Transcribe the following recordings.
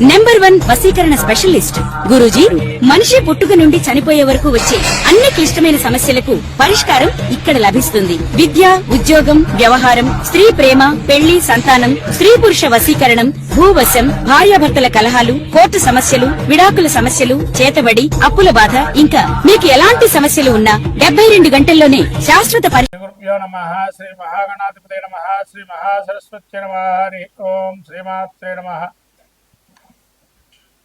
Number one వసీకరణ specialist. Guruji మనిషి పుట్టుక నుండి చనిపోయే వరకు వచ్చే అన్ని క్లిష్టమైన సమస్యలకు పరిష్కారం ఇక్కడ లభిస్తుంది. విద్య ఉద్యోగం వ్యవహారం స్త్రీ ప్రేమ పెళ్ళి సంతానం స్త్రీ పురుష వసీకరణం భూవశం భార్యాభర్తల కలహాలు కోర్టు సమస్యలు విడాకుల సమస్యలు చేతబడి అప్పుల బాధ ఇంకా మీకు ఎలాంటి సమస్యలు ఉన్నా డెబ్బై రెండు గంటల్లోనే శాశ్వత పరి శ్రీ నమ శ్రీ మహాగణాధిపతి నమ శ్రీ మహాసరస్వతి నమ హరి ఓం శ్రీమాత్రే నమ.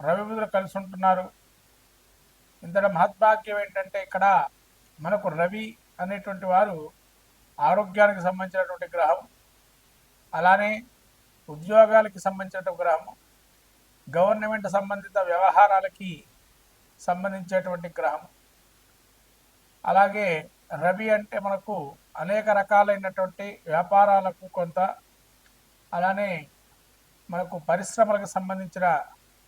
రవిబుధులు కలిసి ఉంటున్నారు. ఇంతటి మహద్భాగ్యం ఏంటంటే ఇక్కడ మనకు రవి అనేటువంటి వారు ఆరోగ్యానికి సంబంధించినటువంటి గ్రహం అలానే ఉద్యోగాలకి సంబంధించిన గ్రహం గవర్నమెంట్ సంబంధిత వ్యవహారాలకి సంబంధించేటువంటి గ్రహం. అలాగే రవి అంటే మనకు అనేక రకాలైనటువంటి వ్యాపారాలకు కొంత అలానే మనకు పరిశ్రమలకు సంబంధించిన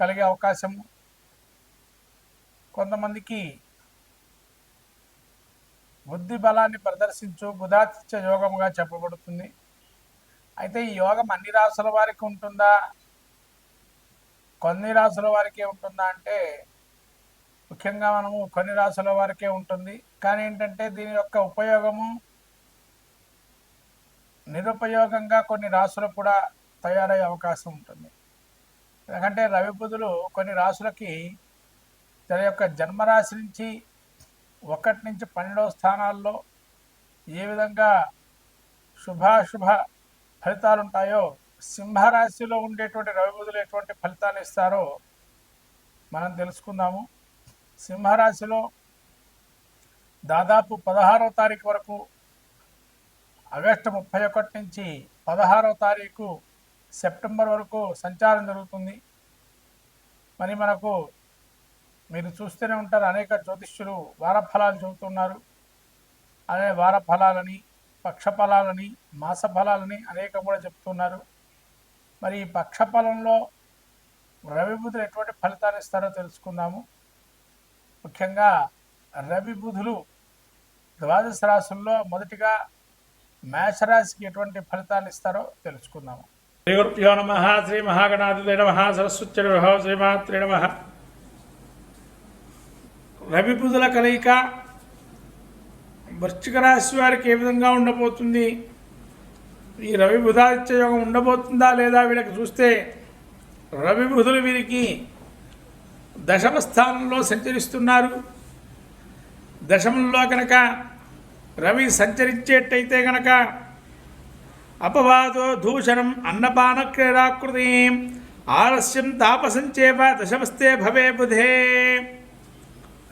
కలిగే అవకాశము కొంతమందికి బుద్ధి బలాన్ని ప్రదర్శించు బుధాతిత్య యోగముగా చెప్పబడుతుంది. అయితే ఈ యోగం అన్ని రాసుల వారికి ఉంటుందా? కొన్ని రాసుల వారికే ఉంటుందా అంటే ముఖ్యంగా మనము కొన్ని రాసుల వారికే ఉంటుంది. కానీ ఏంటంటే దీని యొక్క ఉపయోగము నిరుపయోగంగా కొన్ని రాసులు కూడా తయారయ్యే అవకాశం ఉంటుంది. ఎందుకంటే రవి బుధులు కొన్ని రాసులకి తన యొక్క జన్మరాశి నుంచి ఒకటి నుంచి పన్నెండవ స్థానాల్లో ఏ విధంగా శుభాశుభ ఫలితాలు ఉంటాయో సింహరాశిలో ఉండేటువంటి రవి బుధులు ఎటువంటి ఫలితాలు ఇస్తారో మనం తెలుసుకుందాము. సింహరాశిలో దాదాపు పదహారవ తారీఖు వరకు ఆగస్టు ముప్పై ఒకటి నుంచి పదహారవ తారీఖు సెప్టెంబర్ వరకు సంచారం జరుగుతుంది. మరి మనకు మీరు చూస్తూనే ఉంటారు అనేక జ్యోతిష్యులు వారఫలాలు చెబుతున్నారు. అనే వారఫలాలని పక్షఫలాలని మాస ఫలాలని అనేక కూడా చెప్తున్నారు మరి ఈ పక్షఫలంలో రవి బుధులు ఎటువంటి ఫలితాలు ఇస్తారో తెలుసుకుందాము. ముఖ్యంగా రవి బుధులు ద్వాదశ రాశుల్లో మొదటిగా మేషరాశికి ఎటువంటి ఫలితాలు ఇస్తారో తెలుసుకుందాము. శ్రీ గురుభ్యో నమ శ్రీ మహాగణాధిపతి నమ సరస్వతి శ్రీమాత్రి నమ. రవి బుధుల కలయిక వృశ్చిక రాశి వారికి ఏ విధంగా ఉండబోతుంది? ఈ రవి బుధాదిత్య యోగం ఉండబోతుందా లేదా వీళ్ళకి చూస్తే రవి బుధులు వీరికి దశమ స్థానంలో సంచరిస్తున్నారు. దశమంలో కనుక రవి సంచరించేటైతే కనుక అపవాదో దూషణం అన్నపాన క్రీడాకృతి ఆలస్యం తాపసంచేవ దశమస్తే భవే బుధే.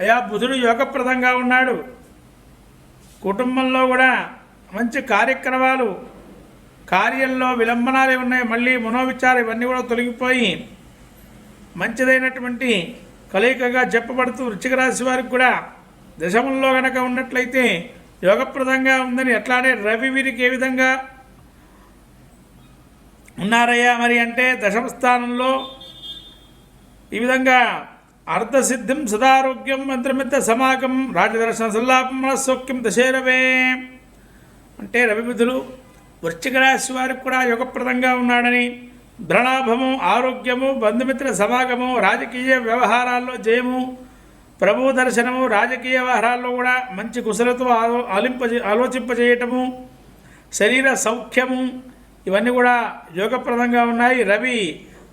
అయా బుధుడు యోగప్రదంగా ఉన్నాడు. కుటుంబంలో కూడా మంచి కార్యక్రమాలు కార్యంలో విలంబనాలు ఉన్నాయి. మళ్ళీ మనోవిచారం ఇవన్నీ కూడా తొలగిపోయి మంచిదైనటువంటి కలయికగా చెప్పబడుతూ వృచ్చిక రాశి వారికి కూడా దశమంలో గనక ఉన్నట్లయితే యోగప్రదంగా ఉందని ఎట్లానే రవి వీరికి ఏ విధంగా ఉన్నారయ్యా మరి అంటే దశమ స్థానంలో ఈ విధంగా అర్ధసిద్ధిం సదారోగ్యం మంత్రమిత్త సమాగం రాజదర్శన సల్లాపం మనస్సౌక్యం దశేరవే. అంటే రవిబుధులు వృశ్చిక రాశి వారికి కూడా యుగప్రదంగా ఉన్నాడని ధృణాభము ఆరోగ్యము బంధుమిత్ర సమాగము రాజకీయ వ్యవహారాల్లో జయము ప్రభు దర్శనము రాజకీయ వ్యవహారాల్లో కూడా మంచి కుశలతో ఆలో ఆలింపజే ఆలోచింపజేయటము శరీర సౌఖ్యము ఇవన్నీ కూడా యోగప్రదంగా ఉన్నాయి. రవి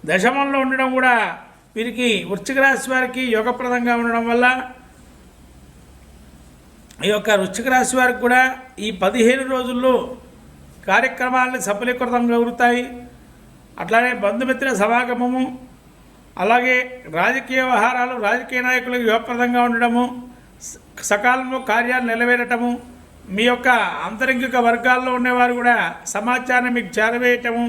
దశమంలో ఉండడం కూడా వీరికి వృశ్చిక రాశి వారికి యోగప్రదంగా ఉండడం వల్ల ఈ యొక్క వృశ్చిక రాశి వారికి కూడా ఈ పదిహేను రోజుల్లో కార్యక్రమాలను సఫలీకృతం కలుగుతాయి అట్లానే బంధుమిత్ర సమాగమము అలాగే రాజకీయ వ్యవహారాలు రాజకీయ నాయకులకు యోగప్రదంగా ఉండడము సకాలంలో కార్యాలు నెరవేరటము మీ యొక్క అంతరంగిక వర్గాల్లో ఉండేవారు కూడా సమాచారాన్ని మీకు చేరవేయటము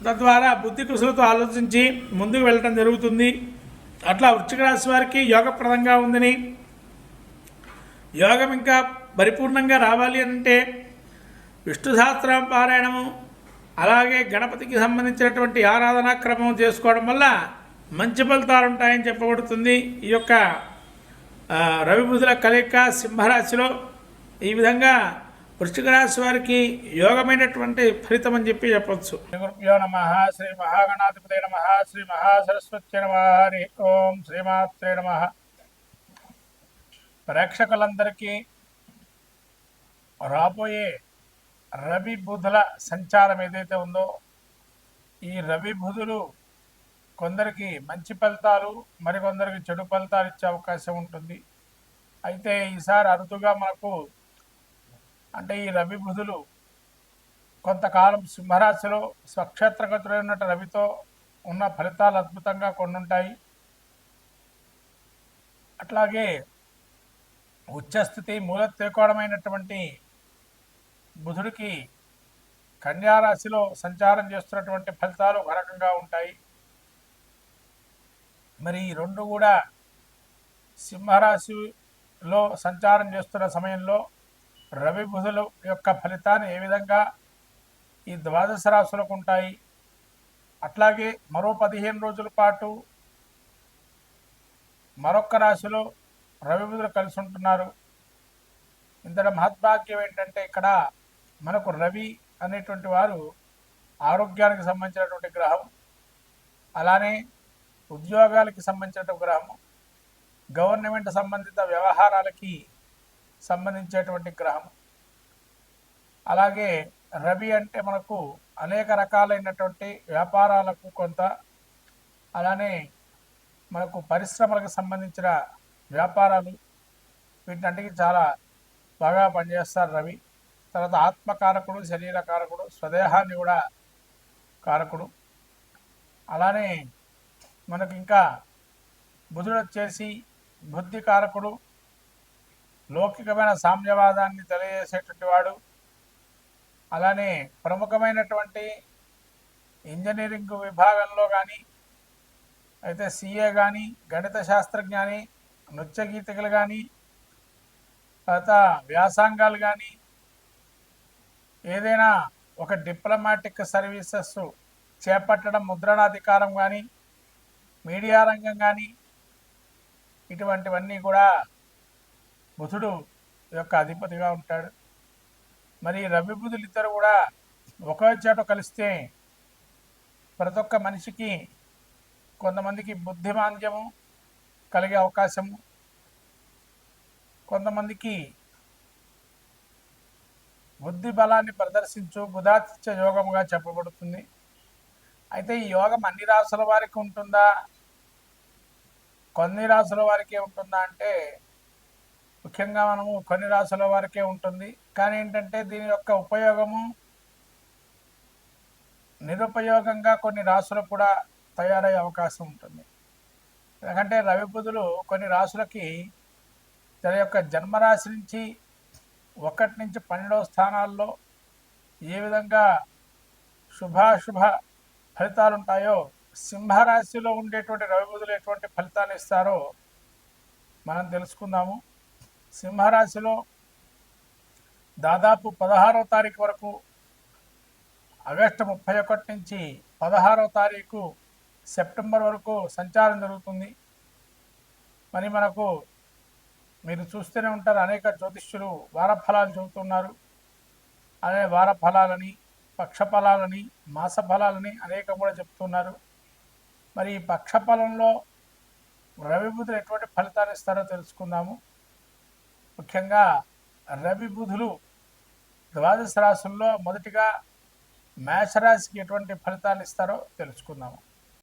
తద్వారా బుద్ధి కృషులతో ఆలోచించి ముందుకు వెళ్ళటం జరుగుతుంది. అట్లా వృశ్చిక రాశి వారికి యోగప్రదంగా ఉందని యోగం ఇంకా పరిపూర్ణంగా రావాలి అంటే విష్ణు సహస్రం పారాయణము అలాగే గణపతికి సంబంధించినటువంటి ఆరాధనా క్రమం చేసుకోవడం వల్ల మంచి ఫలితాలు ఉంటాయని చెప్పబడుతుంది. ఈ యొక్క ఆ, రవి బుధుల కలయిక సింహరాశిలో ఈ విధంగా వృశ్చిక రాశి వారికి యోగమైనటువంటి ఫలితం అని చెప్పి చెప్పొచ్చు. గురుభ్యో నమ. శ్రీ మహాగణాధిపతి నమ. శ్రీ మహాసరస్వతి నమ. హరి ఓం శ్రీమాత్రే నమ. ప్రేక్షకులందరికీ రాబోయే రవి బుధుల సంచారం ఏదైతే ఉందో ఈ రవి బుధులు కొందరికి మంచి ఫలితాలు మరికొందరికి చెడు ఫలితాలు ఇచ్చే అవకాశం ఉంటుంది. అయితే ఈసారి అరుదుగా మనకు అంటే ఈ రవి బుధులు కొంతకాలం సింహరాశిలో స్వక్షేత్రగతులైన రవితో ఉన్న ఫలితాలు అద్భుతంగా కొన్నుంటాయి. అట్లాగే ఉచ్చస్థితి మూలత్రికోణమైనటువంటి బుధుడికి కన్యారాశిలో సంచారం చేస్తున్నటువంటి ఫలితాలు ఒక రకంగా ఉంటాయి. మరి ఈ రెండు కూడా సింహరాశిలో సంచారం చేస్తున్న సమయంలో రవి బుధుల యొక్క ఫలితాన్ని ఏ విధంగా ఈ ద్వాదశ రాశులకు ఉంటాయి? అట్లాగే మరో పదిహేను రోజుల పాటు మరొక్క రాశిలో రవి బుధులు కలిసి ఉంటున్నారు. ఇంతటి మహద్భాగ్యం ఏంటంటే ఇక్కడ మనకు రవి అనేటువంటి వారు ఆరోగ్యానికి సంబంధించినటువంటి గ్రహం అలానే ఉద్యోగాలకి సంబంధించినటువంటి గ్రహం గవర్నమెంట్ సంబంధిత వ్యవహారాలకి సంబంధించేటువంటి గ్రహం. అలాగే రవి అంటే మనకు అనేక రకాలైనటువంటి వ్యాపారాలకు కొంత అలానే మనకు పరిశ్రమలకు సంబంధించిన వ్యాపారాలు వీటన్నిటికీ చాలా బాగా పనిచేస్తారు రవి. తర్వాత ఆత్మకారకుడు శరీర కారకుడు స్వదేహాన్ని కూడా కారకుడు. అలానే మనకు ఇంకా బుధుడు వచ్చేసి బుద్ధి కారకుడు లౌకికమైన సామ్యవాదాన్ని తెలియజేసేటువంటి వాడు. అలానే ప్రముఖమైనటువంటి ఇంజనీరింగ్ విభాగంలో కానీ అయితే సిఏ కానీ గణిత శాస్త్రజ్ఞాని నృత్య గీతికలు కానీ తర్వాత వ్యాసంగాలు కానీ ఏదైనా ఒక డిప్లొమాటిక్ సర్వీసెస్ చేపట్టడం ముద్రణాధికారం కానీ మీడియా రంగం కానీ ఇటువంటివన్నీ కూడా బుధుడు యొక్క అధిపతిగా ఉంటాడు. మరి రవి బుధులు ఇద్దరు కూడా ఒకే చోట కలిస్తే ప్రతి ఒక్క మనిషికి కొంతమందికి బుద్ధిమాంద్యము కలిగే అవకాశము. కొంతమందికి బుద్ధి బలాన్ని ప్రదర్శించు బుధాతిత్య యోగముగా చెప్పబడుతుంది. అయితే ఈ యోగం అన్ని రాసుల వారికి ఉంటుందా? కొన్ని రాసుల వారికే ఉంటుందా అంటే ముఖ్యంగా మనము కొన్ని రాసుల వరకే ఉంటుంది. కానీ ఏంటంటే దీని యొక్క ఉపయోగము నిరుపయోగంగా కొన్ని రాసులు కూడా తయారయ్యే అవకాశం ఉంటుంది. ఎందుకంటే రవి బుధులు కొన్ని రాసులకి తన యొక్క జన్మరాశి నుంచి ఒకటి నుంచి పన్నెండవ స్థానాల్లో ఏ విధంగా శుభాశుభ ఫలితాలు ఉంటాయో సింహరాశిలో ఉండేటువంటి రవి బుధులు ఎటువంటి ఫలితాలు ఇస్తారో మనం తెలుసుకుందాము. సింహరాశిలో దాదాపు పదహారవ తారీఖు వరకు ఆగస్టు ముప్పై ఒకటి నుంచి పదహారవ తారీఖు సెప్టెంబర్ వరకు సంచారం జరుగుతుంది. మరి మనకు మీరు చూస్తూనే ఉంటారు అనేక జ్యోతిష్యులు వార ఫలాలు చెబుతున్నారు. అనే వారఫలాలని పక్షఫలాలని పక్ష ఫలాలని మాస ఫలాలని అనేక కూడా చెప్తున్నారు మరి ఈ పక్ష ఫలంలో ఎటువంటి ఫలితాలు ఇస్తారో తెలుసుకుందాము. ముఖ్యంగా రవి బుధులు ద్వాదశ రాశుల్లో మొదటిగా మేషరాశికి ఎటువంటి ఫలితాలు ఇస్తారో తెలుసుకుందాము.